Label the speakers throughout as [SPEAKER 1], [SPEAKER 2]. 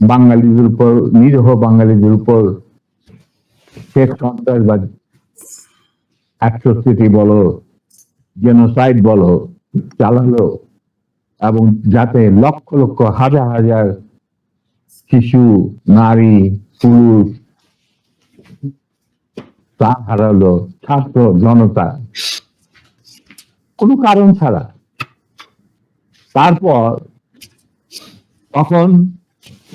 [SPEAKER 1] বাঙালিদের উপর, নিরীহ বাঙালিদের উপর শেখ সন্ত্রাসবাদ অ্যাট্রোসিটি বলো জেনোসাইড বলো, চালালো, এবং যাতে লক্ষ লক্ষ হাজার হাজার শিশু, নারী, পুরুষ তা হারালো, ছাত্র জনতা। কোনো কারণ ছাড়া। তারপর তখন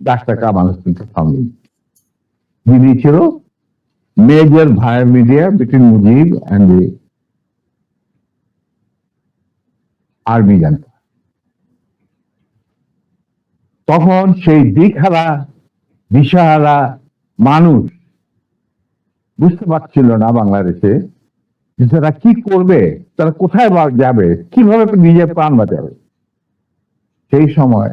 [SPEAKER 1] ডাক্তার কামাল হোসেনকে সঙ্গে নিয়ে। যিনি ছিল major via media between Mujib and the army জানতা তখন সেই দিকহারা, দিশাহারা মানুষ বুঝতে পারছিল না বাংলাদেশে যে তারা কি করবে, তারা কোথায় যাবে, কীভাবে নিজের প্রাণ বাঁচাবে সেই সময়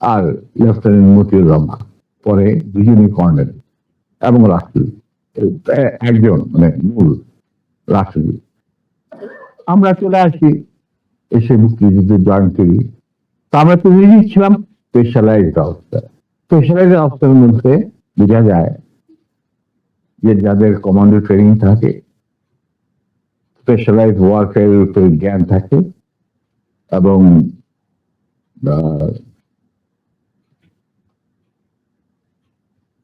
[SPEAKER 1] আর লেফটেন্যান্ট মতিউর রহমান, পরে দুজনই কর্নেল এবং রাষ্ট্রপতি একজন মানে মূল রাষ্ট্রপতি আমরা চলে আসি এসে মুক্তিযুদ্ধে জয়েন করি তো আমরা তো ছিলাম স্পেশালাইজড অবস্থা স্পেশালাইজড অবস্থার মধ্যে বোঝা যায় যে যাদের কমান্ডো ট্রেনিং থাকে স্পেশালাইজ ওয়ারফেয়ার উপর জ্ঞান থাকে এবং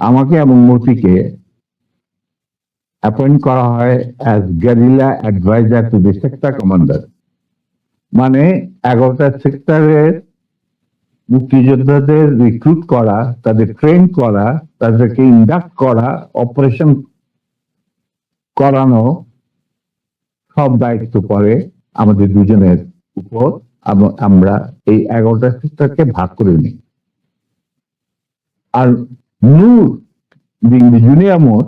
[SPEAKER 1] আমাকে এবং মতিকে অ্যাপয়েন্ট করা হয় as guerrilla adviser to the sector commander মানে এগারোটা সেক্টরের মুক্তিযোদ্ধাদের রিক্রুট করা, তাদের ট্রেন করা, তাদেরকে ইন্ডাক্ট করা অপারেশন করানো সব দায়িত্ব পড়ে আমাদের দুজনের উপর আমরা এই এগারোটা সেক্টরকে ভাগ করে নিই। আর নূর জুনিয়র মোট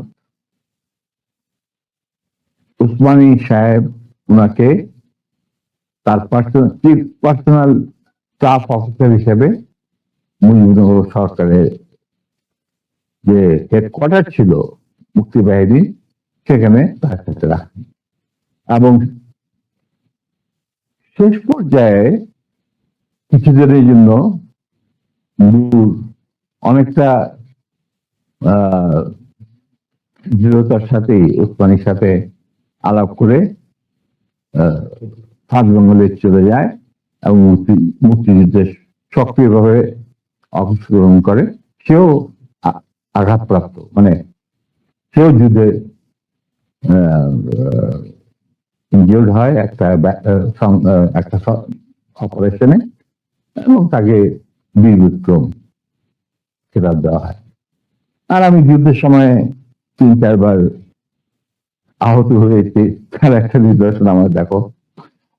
[SPEAKER 1] উসমানী সাহেব ওনাকে তার personal chief personal staff officer হিসেবে মুজিবনগর সরকারের যে হেডকোয়ার্টার ছিল মুক্তিবাহিনী সেখানে তার সাথে রাখেন। এবং শেষ পর্যায়ে কিছুদিনের জন্য অনেকটা দৃঢ়তার সাথে উসমানির সাথে আলাপ করে সাত বেঙ্গলে চলে যায় এবং মুক্তি- মুক্তিযুদ্ধে সক্রিয়ভাবে অংশগ্রহণ করে। সেও আঘাতপ্রাপ্ত। মানে সেও যুদ্ধে ইনজিওর্ড হয় একটা একটা অপারেশনে এবং তাকে বীর বিক্রম খেতাব দেওয়া হয়। আর আমি যুদ্ধের সময় তিন, চারবার আহত হয়েছে তার একটা নিদর্শন আমার দেখো।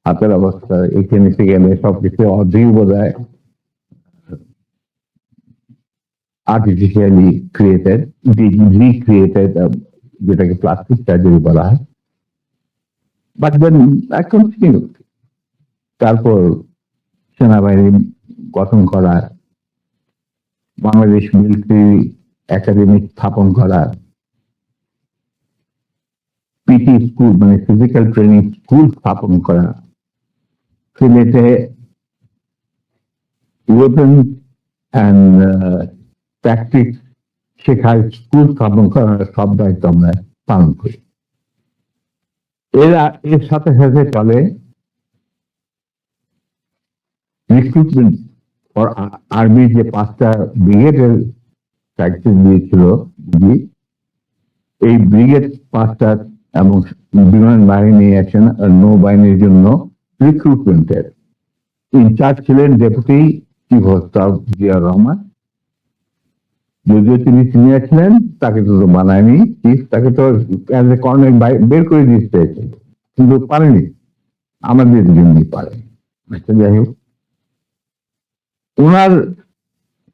[SPEAKER 1] হাতের অবস্থা, এখানে গেলে সবকিছু অর্ধেক বোধ হয় আর্টিফিশিয়ালি ক্রিয়েটেড রিক্রিয়েটেড যেটাকে প্লাস্টিক সার্জারি বলা হয়। বাট দেন আই তারপর সেনাবাহিনী গঠন করা, বাংলাদেশ মিলিটারি একাডেমি স্থাপন করা পিটি স্কুল মানে ফিজিক্যাল ট্রেনিং স্কুল স্থাপন করা। সিলেটে ওয়েপন অ্যান্ড প্র্যাকটিস শেখার স্কুল স্থাপন করার সব দায়িত্ব আমরা পালন করি। এরা, এর সাথে সাথে চলে রিক্রুটমেন্ট আর্মির যে পাঁচটা ব্রিগেডের প্র্যাকটিস দিয়েছিল জি এই ব্রিগেড পাঁচটা এবং বিমান বাহিনী আছেন নৌবাহিনীর জন্য রিক্রুটমেন্টের ইনচার্জ ছিলেন deputy chief of staff Zia Rahman যদিও তিনি সিনিয়র ছিলেন, তাকে তো বানায়নি। চিফ তাকে তো কর্নেল বের করে দিতে কিন্তু পারেনি। আমাদের জন্যই পারে। আচ্ছা যাই হোক। ওনার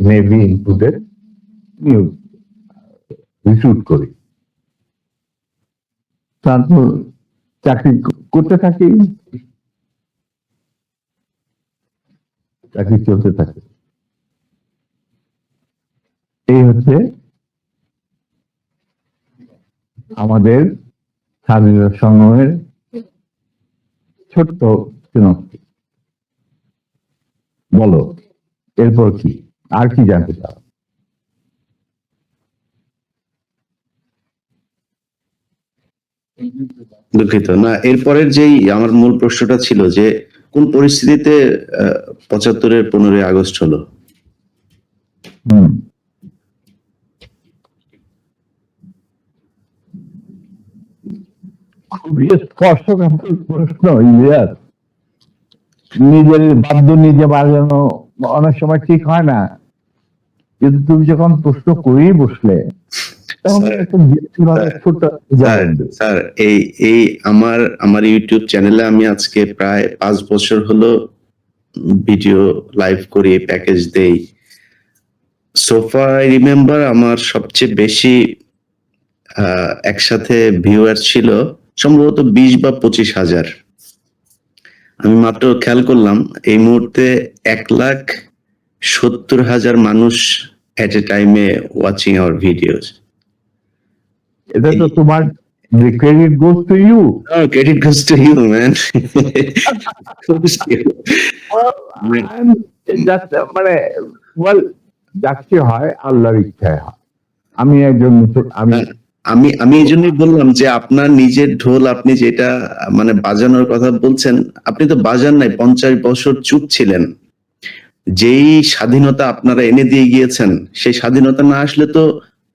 [SPEAKER 1] নেভি ইনক্লুডেড নিয়োগ রিক্রুট করি। তারপর চাকরি করতে থাকি। চাকরি চলতে থাকে। এই হচ্ছে আমাদের স্বাধীনতা সংগ্রামের ছোট্ট চিনক্তি। বলো, এরপর কি? আর কি জানতে চাও?
[SPEAKER 2] দুঃখিত। না এরপরের যেই আমার মূল প্রশ্নটা ছিল যে কোন পরিস্থিতিতে পঁচাত্তরের পনেরোই আগস্ট হলো?
[SPEAKER 1] খুবই স্পর্শকাতর প্রশ্ন ইলিয়াস। নিজের বাদ্য নিজে বাজানো অনেক সময় ঠিক হয় না। কিন্তু তুমি যখন প্রশ্ন করেই বসলে
[SPEAKER 2] স্যার, এই এই আমার আমার ইউটিউব চ্যানেলে আমি আজকে প্রায় পাঁচ বছর হলো ভিডিও লাইভ করি প্যাকেজ দেই। সোফা আই রিমেম্বার আমার সবচেয়ে বেশি একসাথে ভিউয়ার ছিল সম্ভবত বিশ বা পঁচিশ হাজার। আমি মাত্র খেয়াল করলাম এই মুহূর্তে এক লাখ সত্তর হাজার মানুষ এট এ টাইমে ওয়াচিং আওয়ার ভিডিওস
[SPEAKER 1] এটা তো তোমার
[SPEAKER 2] Oh, credit goes to you, man. Goes to you.
[SPEAKER 1] মানে ওয়েল যাচ্ছে হয় আল্লাহর ইচ্ছায় হয় আমি একজন আমি
[SPEAKER 2] আমি আমি এই জন্যই বললাম যে আপনার নিজের ঢোল আপনি যেটা মানে বাজানোর কথা বলছেন আপনি তো বাজান নাই পঞ্চাশ বছর চুপ ছিলেন যেই স্বাধীনতা আপনারা এনে দিয়ে গিয়েছেন, সেই স্বাধীনতা না আসলে তো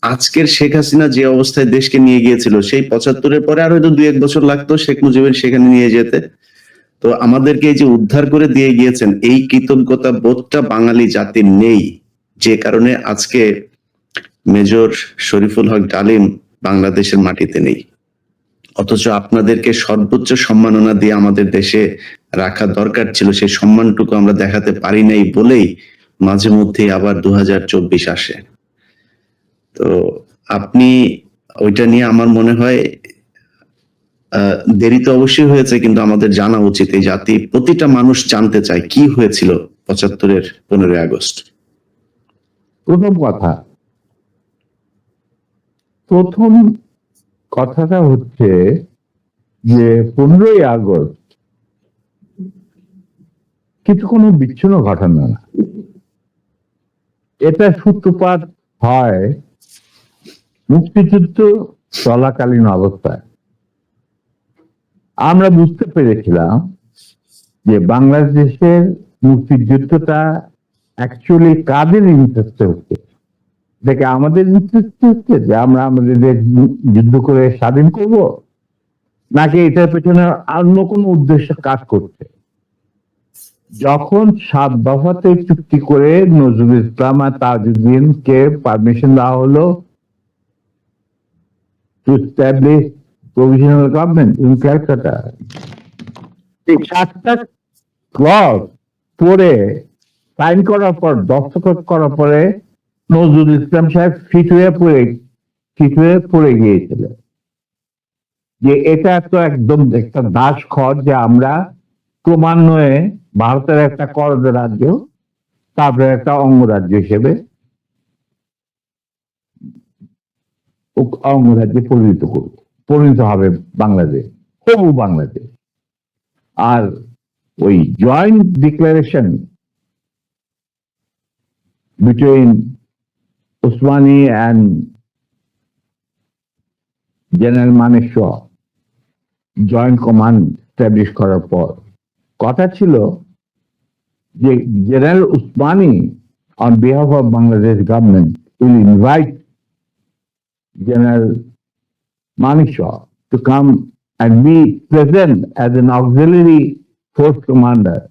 [SPEAKER 2] আজকের শেখ হাসিনা যে অবস্থায় দেশকে নিয়ে গিয়েছিল, সেই পঁচাত্তরের পরে আর হয়তো দুই এক বছর লাগতো শেখ মুজিবের সেখানে নিয়ে যেতে। তো আমাদেরকে এই যে উদ্ধার করে দিয়ে গিয়েছেন, এই কৃতজ্ঞতা বোধটা বাঙালি জাতির নেই। যে কারণে আজকে মেজর শরীফুল হক ডালিম বাংলাদেশের মাটিতে নেই। অথচ আপনাদেরকে সর্বোচ্চ সম্মাননা দিয়ে আমাদের দেশে রাখা দরকার ছিল, সেই সম্মানটুকু আমরা দেখাতে পারি নাই বলেই মাঝে মধ্যে আবার দু হাজার চব্বিশ আসে। তো আপনি ওইটা নিয়ে আমার মনে হয় দেরি তো অবশ্যই হয়েছে, কিন্তু আমাদের জানা উচিত এই জাতি প্রতিটা মানুষ জানতে চায় কি হয়েছিল পঁচাত্তরের পনেরোই আগস্ট।
[SPEAKER 1] প্রথম কথা, প্রথম কথাটা হচ্ছে যে পনেরোই আগস্ট কিছু কোনো বিচ্ছিন্ন ঘটনা না। এটা সূত্রপাত হয় মুক্তিযুদ্ধ চলাকালীন অবস্থায়। আমরা বুঝতে পেরেছিলাম যে বাংলাদেশের মুক্তিযুদ্ধটা অ্যাকচুয়ালি কাদের ইন্টারেস্টে হচ্ছে? দেখে আমাদের ইন্টারেস্ট হচ্ছে যে আমরা আমাদের যুদ্ধ করে স্বাধীন করব? নাকি এটার পেছনে অন্য কোনো উদ্দেশ্য কাজ করছে? যখন সাত দফাতে চুক্তি করে নজরুল ইসলাম আর তাজউদ্দিনকে পারমিশন দেওয়া হলো to establish provisional government in Calcutta এই সাতটা ক্লজ পরে সাইন করার পর দস্তখত করার পরে নজরুল ইসলাম সাহেব ফিট হয়ে পড়ে ফিট হয়ে পড়ে গিয়েছিলেন। যে এটা তো একদম একটা দাস খর যে আমরা ক্রমান্বয়ে ভারতের একটা করদ রাজ্য, তারপরে একটা অঙ্গরাজ্য হিসেবে অঙ্গরাজ্যে পরিণত করব। পরিণত হবে বাংলাদেশ হবু বাংলাদেশ। আর ওই joint declaration between Osmani and general Maneshwar joint command establish করার পর। কথা ছিল General Usmani, on behalf of Bangladesh government, will invite General Manik Shah to come and be present as an auxiliary force commander,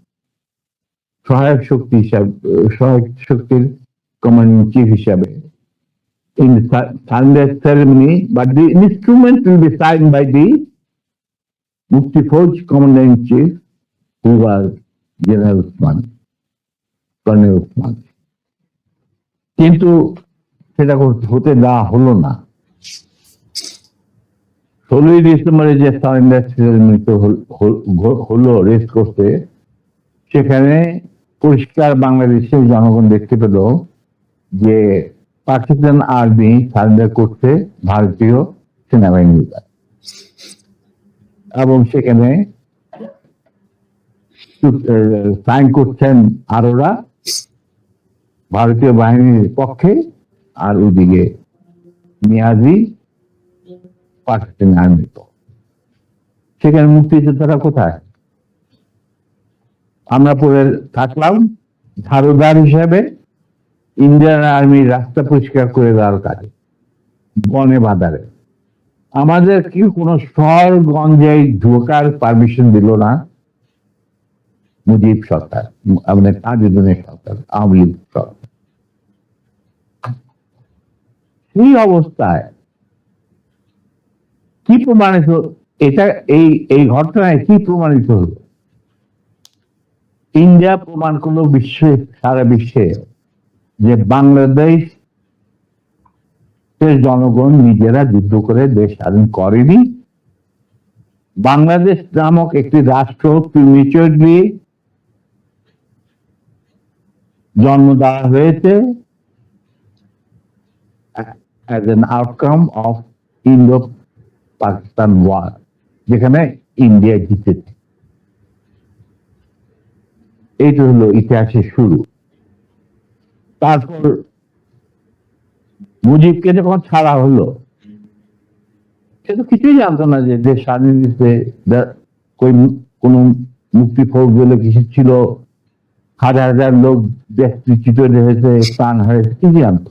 [SPEAKER 1] Shahak Shukti, Shahak Shukti commanding chief Shabe. In the Sunday ceremony, but the instrument will be signed by the Mufti Force Commander in Chief, who was General Usmani. Colonel Usman. কিন্তু সেটা হতে- দেওয়া হলো না। ষোলোই ডিসেম্বরে যে surrender সেরেমনিতে হলো রেস করতে, সেখানে পরিষ্কার বাংলাদেশের জনগণ দেখতে পেল যে পাকিস্তান আর্মি সারেন্ডার করছে ভারতীয় সেনাবাহিনীর এবং সেখানে সাইন করছেন আরোরা। ভারতীয় বাহিনীর পক্ষে আর ওদিকে নিয়াজি পাকিস্তান আর্মি তো সেখানে মুক্তিযোদ্ধারা কোথায়? আমরা পরে থাকলাম, ঝাড়ুদার হিসাবে ইন্ডিয়ান আর্মির রাস্তা পরিষ্কার করে দেওয়ার কাজে বনে বাজারে আমাদের কি কোনো শহর গঞ্জে ঢোকার পারমিশন দিল না, মুজিব সরকার আমাদের তাজুদ্দিনের সরকার, আওয়ামী লীগ সরকার। সেই অবস্থায়? কি প্রমাণিত এটা এই এই ঘটনায় কি প্রমাণিত হলো? ইন্ডিয়া প্রমাণ করল বিশ্বে, সারা বিশ্বে যে বাংলাদেশ জনগণ নিজেরা যুদ্ধ করে দেশ স্বাধীন করেনি। বাংলাদেশ নামক একটি রাষ্ট্র জন্ম দেওয়া হয়েছে। As an outcome of Indo Pakistan war যেখানে ইন্ডিয়া জিতেছে। এইটা হলো ইতিহাসের শুরু। তারপর মুজিবকে যখন ছাড়া হলো, সে তো কিছুই জানতো না যে দেশ স্বাধীন দিতে কোনো মুক্তি ফৌজ বলে কিছু ছিল, হাজার হাজার লোক দেশ বিচ্যুত হয়েছে প্রাণ হারিয়েছে কি জানতো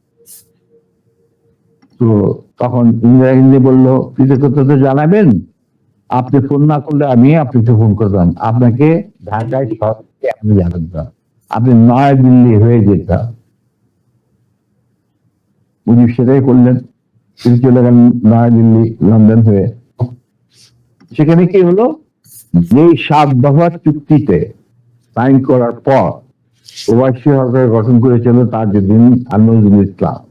[SPEAKER 1] তো তখন ইন্দিরা গান্ধী বলল, কৃতজ্ঞতা তো জানাবেন। আপনি ফোন না করলে আমি আপনাকে ফোন করতাম। আপনাকে ঢাকায় সরকারকে আপনি জানান না আপনি নয়াদিল্লি হয়ে যেতাম উনি সেটাই করলেন। তিনি চলে গেলেন নয়াদিল্লি লন্ডন হয়ে। সেখানে কি হলো? যে সাত দফার চুক্তিতে সাইন করার পর প্রবাসী সরকার গঠন করেছিল তার আর নজরুল ইসলাম।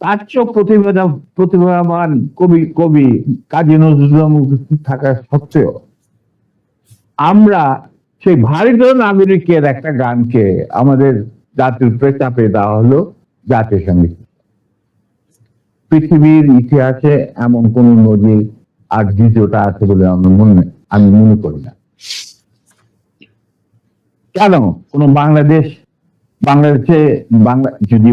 [SPEAKER 1] তার চেয়েও প্রতিভা প্রতিভাবান কবি কবি কাজী নজরুল থাকা সত্ত্বেও আমরা সেই ভারতীয় নাগরিকের একটা গানকে আমাদের জাতির উপরে চাপে দেওয়া হলো জাতীয় সংগীত পৃথিবীর ইতিহাসে এমন কোন নদী আর দ্বিতীয়টা আছে বলে আমি মনে আমি মনে করি না। কেন? কোন বাংলাদেশ বাংলাদেশে বাংলা যদি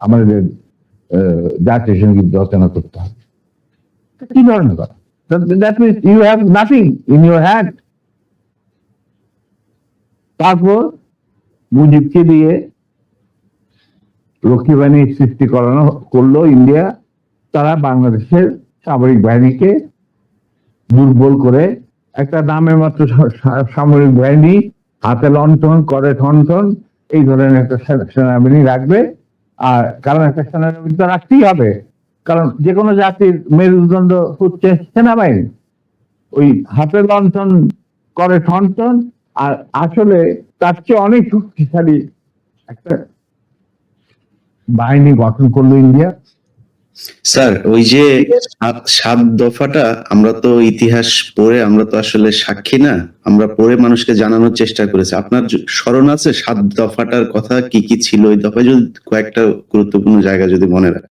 [SPEAKER 1] আমাদের জাতীয় সংগীত রচনা করতে হবে। কি ধরনের কথা? নাথিং তারপর মুজিবকে দিয়ে রক্ষী বাহিনী সৃষ্টি করানো করল ইন্ডিয়া। তারা বাংলাদেশের সামরিক বাহিনীকে দুর্বল করে একটা নামে মাত্র সামরিক বাহিনী হাতে লণ্ঠন, করে ঠনঠন এই ধরনের একটা সেনাবাহিনী রাখবে। কারণ একটা সেনাবাহিনী তো রাখতেই হবে। কারণ যে কোনো জাতির মেরুদণ্ড হচ্ছে সেনাবাহিনী। ওই হাতে লন্ঠন করে ঠনঠন আর আসলে তার চেয়ে অনেক শক্তিশালী একটা বাহিনী গঠন করল ইন্ডিয়া।
[SPEAKER 2] স্যার ওই যে সাত- দফাটা আমরা তো ইতিহাস পড়ে আমরা তো আসলে সাক্ষী না আমরা পড়ে মানুষকে জানানোর চেষ্টা করেছি। আপনার স্মরণ আছে সাত দফাটার কথা কি কি ছিল? ওই দফায় যদি কয়েকটা গুরুত্বপূর্ণ জায়গা যদি মনে রাখেন।